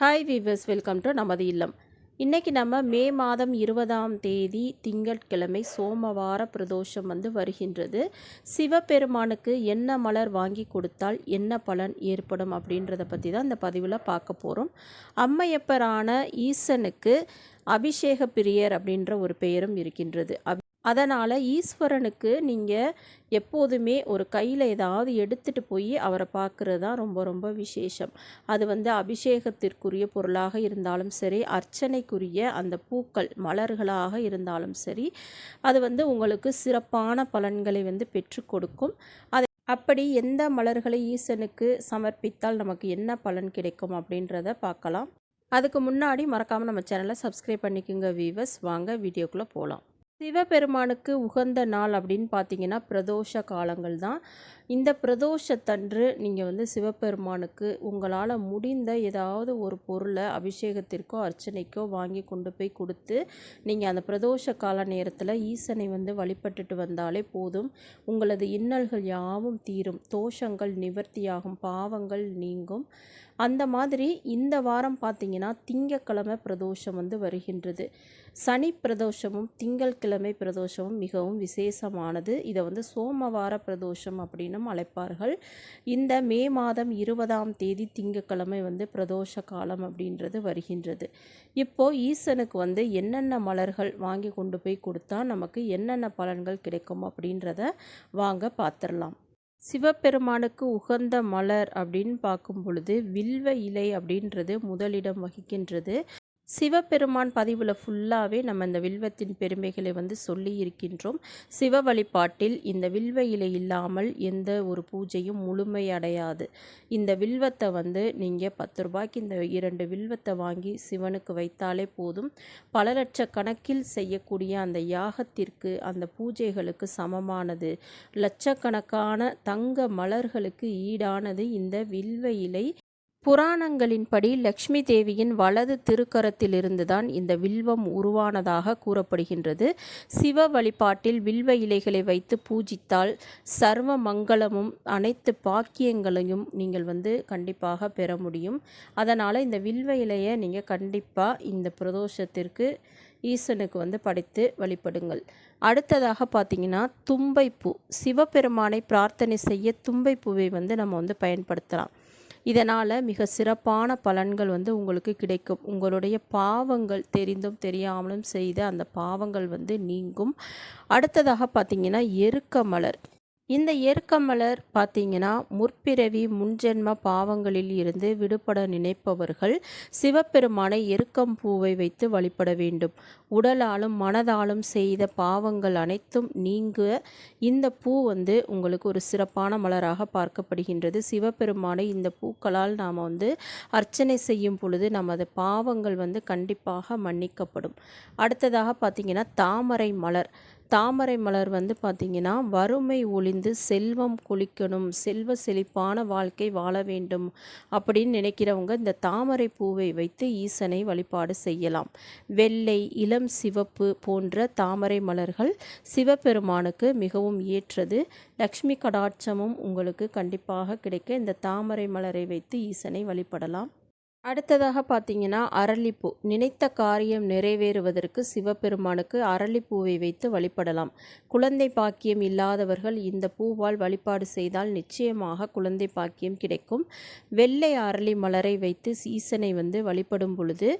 Hi viewers welcome to நமது இல்லம். இன்றைக்கி நம்ம மே மாதம் இருபதாம் தேதி திங்கட்கிழமை சோமவார பிரதோஷம் வந்து வருகின்றது. சிவபெருமானுக்கு என்ன மலர் வாங்கி கொடுத்தால் என்ன பலன் ஏற்படும் அப்படின்றத பற்றி தான் இந்த பதிவில் பார்க்க போகிறோம் அம்மையப்பரான ஈசனுக்கு அபிஷேக பிரியர் அப்படின்ற ஒரு பெயரும் இருக்கின்றது. அதனால் ஈஸ்வரனுக்கு நீங்கள் எப்போதுமே ஒரு கையில் ஏதாவது எடுத்துகிட்டு போய் அவரை பார்க்குறது தான் ரொம்ப ரொம்ப விசேஷம். அது வந்து அபிஷேகத்திற்குரிய பொருளாக இருந்தாலும் சரி அர்ச்சனைக்குரிய அந்த பூக்கள் மலர்களாக இருந்தாலும் சரி அது வந்து உங்களுக்கு சிறப்பான பலன்களை வந்து பெற்று கொடுக்கும். அதை அப்படி எந்த மலர்களை ஈசனுக்கு சமர்ப்பித்தால் நமக்கு என்ன பலன் கிடைக்கும் அப்படின்றத பார்க்கலாம். அதுக்கு முன்னாடி மறக்காமல் நம்ம சேனலை சப்ஸ்கிரைப் பண்ணிக்கோங்க வீவர்ஸ் வாங்க வீடியோக்குள்ளே போகலாம் சிவபெருமானுக்கு உகந்த நாள் அப்படின்னு பார்த்தீங்கன்னா பிரதோஷ காலங்கள் தான். இந்த பிரதோஷத்தன்று நீங்கள் வந்து சிவபெருமானுக்கு உங்களால் முடிந்த ஏதாவது ஒரு பொருளை அபிஷேகத்திற்கோ அர்ச்சனைக்கோ வாங்கி கொண்டு போய் கொடுத்து நீங்கள் அந்த பிரதோஷ கால நேரத்தில் ஈசனை வந்து வழிபட்டுட்டு வந்தாலே போதும். உங்களது இன்னல்கள் யாவும் தீரும். தோஷங்கள் நிவர்த்தியாகும். பாவங்கள் நீங்கும். அந்த மாதிரி இந்த வாரம் பார்த்தீங்கன்னா திங்கக்கிழமை பிரதோஷம் வந்து வருகின்றது. சனி பிரதோஷமும் திங்கள்கிழமை பிரதோஷமும் மிகவும் விசேஷமானது. இதை வந்து சோமவார பிரதோஷம் அப்படின்னும் அழைப்பார்கள். இந்த மே மாதம் இருபதாம் தேதி திங்கக்கிழமை வந்து பிரதோஷ காலம் அப்படின்றது வருகின்றது. இப்போது ஈசனுக்கு வந்து என்னென்ன மலர்கள் வாங்கி கொண்டு போய் கொடுத்தா நமக்கு என்னென்ன பலன்கள் கிடைக்கும் அப்படின்றத வாங்க பார்த்துடலாம். சிவபெருமானுக்கு உகந்த மலர் அப்படின்னு பார்க்கும் பொழுது வில்வ இலை அப்படின்றது முதலிடம் வகிக்கின்றது. சிவபெருமான் பதிவில் ஃபுல்லாகவே நம்ம இந்த வில்வத்தின் பெருமைகளை வந்து சொல்லி இருக்கின்றோம். சிவ வழிபாட்டில் இந்த வில்வ இலை இல்லாமல் எந்த ஒரு பூஜையும் முழுமையடையாது இந்த வில்வத்தை வந்து நீங்கள் பத்து ரூபாய்க்கு இந்த இரண்டு வில்வத்தை வாங்கி சிவனுக்கு வைத்தாலே போதும். பல லட்சக்கணக்கில் செய்யக்கூடிய அந்த யாகத்திற்கு அந்த பூஜைகளுக்கு சமமானது. லட்சக்கணக்கான தங்க மலர்களுக்கு ஈடானது இந்த வில்வ இலை புராணங்களின்படி லக்ஷ்மி தேவியின் வலது திருக்கரத்திலிருந்துதான் இந்த வில்வம் உருவானதாக கூறப்படுகின்றது. சிவ வழிபாட்டில் வில்வ இலைகளை வைத்து பூஜித்தால் சர்வ மங்களமும் அனைத்து பாக்கியங்களையும் நீங்கள் வந்து கண்டிப்பாக பெற முடியும். அதனால் இந்த வில்வ இலையை நீங்கள் கண்டிப்பாக இந்த பிரதோஷத்திற்கு ஈசனுக்கு வந்து படைத்து வழிபடுங்கள். அடுத்ததாக பார்த்தீங்கன்னா தும்பைப்பூ. சிவபெருமானை பிரார்த்தனை செய்ய தும்பைப்பூவை வந்து நம்ம வந்து பயன்படுத்தலாம். இதனால் மிக சிறப்பான பலன்கள் வந்து உங்களுக்கு கிடைக்கும். உங்களுடைய பாவங்கள் தெரிந்தும் தெரியாமலும் செய்த அந்த பாவங்கள் வந்து நீங்கும். அடுத்ததாக பார்த்தீங்கன்னா எருக்க மலர். இந்த ஏற்கமலர் பார்த்தீங்கன்னா முற்பிறவி முன்ஜென்ம பாவங்களில் இருந்து விடுபட நினைப்பவர்கள் சிவபெருமானை எருக்கம் பூவை வைத்து வழிபட வேண்டும். உடலாலும் மனதாலும் செய்த பாவங்கள் அனைத்தும் நீங்க இந்த பூ வந்து உங்களுக்கு ஒரு சிறப்பான மலராக பார்க்கப்படுகின்றது. சிவபெருமானை இந்த பூக்களால் நாம் வந்து அர்ச்சனை செய்யும் பொழுது நமது பாவங்கள் வந்து கண்டிப்பாக மன்னிக்கப்படும். அடுத்ததாக பார்த்தீங்கன்னா தாமரை மலர். தாமரை மலர் வந்து பார்த்திங்கன்னா வறுமை ஒளிந்து செல்வம் குளிக்கணும் செல்வ செழிப்பான வாழ்க்கை வாழ வேண்டும் அப்படின்னு நினைக்கிறவங்க இந்த தாமரை பூவை வைத்து ஈசனை வழிபாடு செய்யலாம். வெள்ளை இளம் சிவப்பு போன்ற தாமரை மலர்கள் சிவபெருமானுக்கு மிகவும் ஏற்றது. லக்ஷ்மி கடாட்சமும் உங்களுக்கு கண்டிப்பாக கிடைக்க இந்த தாமரை மலரை வைத்து ஈசனை வழிபடலாம். அடுத்ததாக பார்த்தீங்கன்னா அரளிப்பூ. நினைத்த காரியம் நிறைவேறுவதற்கு சிவபெருமானுக்கு அரளிப்பூவை வைத்து வழிபடலாம். குழந்தை பாக்கியம் இல்லாதவர்கள் இந்த பூவால் வழிபாடு செய்தால் நிச்சயமாக குழந்தை பாக்கியம் கிடைக்கும். வெள்ளை அரளி மலரை வைத்து சீசனை வந்து வழிபடும் பொழுது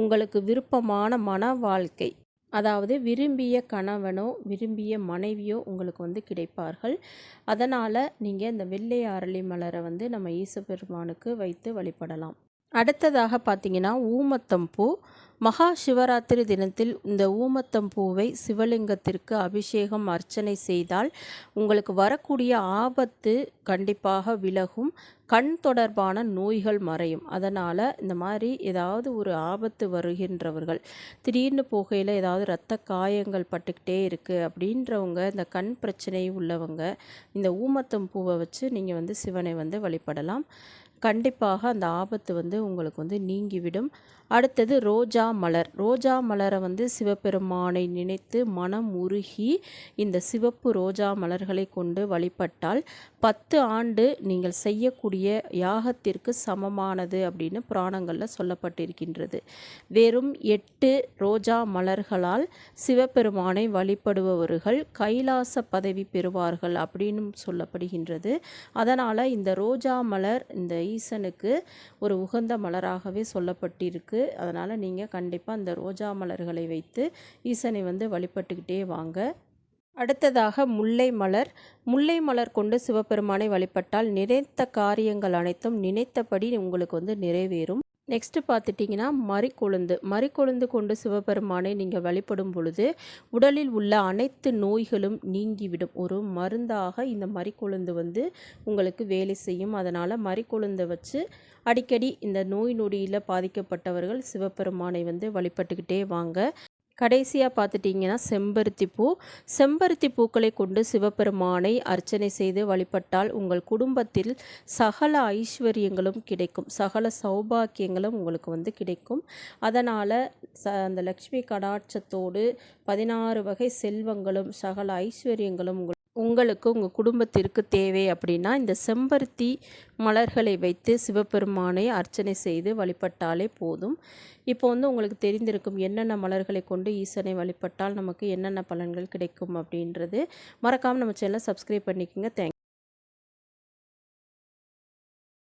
உங்களுக்கு விருப்பமான மன வாழ்க்கை அதாவது விரும்பிய கணவனோ விரும்பிய மனைவியோ உங்களுக்கு வந்து கிடைப்பார்கள். அதனால் நீங்கள் இந்த வெள்ளை அரளி மலரை வந்து நம்ம ஈசபெருமானுக்கு வைத்து வழிபடலாம். அடுத்ததாக பார்த்தீங்கன்னா ஊமத்தம்பூ மகா சிவராத்திரி தினத்தில் இந்த ஊமத்தம்பூவை சிவலிங்கத்திற்கு அபிஷேகம் அர்ச்சனை செய்தால் உங்களுக்கு வரக்கூடிய ஆபத்து கண்டிப்பாக விலகும். கண் தொடர்பான நோய்கள் மறையும். அதனால் இந்த மாதிரி ஏதாவது ஒரு ஆபத்து வருகின்றவர்கள் திடீர்னு போகையில் ஏதாவது இரத்த காயங்கள் பட்டுக்கிட்டே இருக்குது அப்படின்றவங்க இந்த கண் பிரச்சனை உள்ளவங்க இந்த ஊமத்தம் பூவை வச்சு நீங்கள் வந்து சிவனை வந்து வழிபடலாம். கண்டிப்பாக அந்த ஆபத்து வந்து உங்களுக்கு வந்து நீங்கிவிடும். அடுத்தது ரோஜா மலர். ரோஜா மலரை வந்து சிவபெருமானை நினைத்து மனம் உருகி இந்த சிவப்பு ரோஜா மலர்களை கொண்டு வழிபட்டால் பத்து ஆண்டு நீங்கள் செய்யக்கூடிய யாகத்திற்கு சமமானது அப்படின்னு புராணங்களில் சொல்லப்பட்டிருக்கின்றது. வெறும் எட்டு ரோஜா மலர்களால் சிவபெருமானை வழிபடுபவர்கள் கைலாச பதவி பெறுவார்கள் அப்படின்னு சொல்லப்படுகின்றது. அதனால் இந்த ரோஜா மலர் இந்த ஈசனுக்கு ஒரு உகந்த மலராகவே சொல்லப்பட்டிருக்கு. அதனால் நீங்கள் கண்டிப்பாக இந்த ரோஜா மலர்களை வைத்து ஈசனை வந்து வழிபட்டுக்கிட்டே வாங்க. அடுத்ததாக முல்லை மலர். முல்லை மலர் கொண்டு சிவபெருமானை வழிபட்டால் நினைத்த காரியங்கள் அனைத்தும் நினைத்தபடி உங்களுக்கு வந்து நிறைவேறும். நெக்ஸ்ட்டு பார்த்துட்டிங்கன்னா மறிக்கொழுந்து மறிக்கொழுந்து கொண்டு சிவபெருமானை நீங்கள் வழிபடும் பொழுது உடலில் உள்ள அனைத்து நோய்களும் நீங்கிவிடும். ஒரு மருந்தாக இந்த மறிக்கொழுந்து வந்து உங்களுக்கு வேலை செய்யும். அதனால் மறிக்கொழுந்தை வச்சு அடிக்கடி இந்த நோய் நொடியில் பாதிக்கப்பட்டவர்கள் சிவபெருமானை வந்து வழிபட்டுக்கிட்டே வாங்க. கடைசியாக பார்த்துட்டிங்கன்னா செம்பருத்தி பூ. செம்பருத்தி பூக்களை கொண்டு சிவபெருமானை அர்ச்சனை செய்து வழிபட்டால் உங்கள் குடும்பத்தில் சகல ஐஸ்வர்யங்களும் கிடைக்கும். சகல சௌபாக்கியங்களும் உங்களுக்கு வந்து கிடைக்கும். அதனால் ச அந்த லக்ஷ்மி கடாட்சத்தோடு பதினாறு வகை செல்வங்களும் சகல ஐஸ்வர்யங்களும் உங்கள் உங்களுக்கு உங்கள் குடும்பத்திற்கு தேவை அப்படின்னா இந்த செம்பருத்தி மலர்களை வைத்து சிவபெருமானை அர்ச்சனை செய்து வழிபட்டாலே போதும். இப்போ வந்து உங்களுக்கு தெரிந்திருக்கும் என்னென்ன மலர்களை கொண்டு ஈசனை வழிபட்டால் நமக்கு என்னென்ன பலன்கள் கிடைக்கும் அப்படின்றது மறக்காமல் நம்ம சேனலை சப்ஸ்கிரைப் பண்ணிக்கோங்க. தேங்க்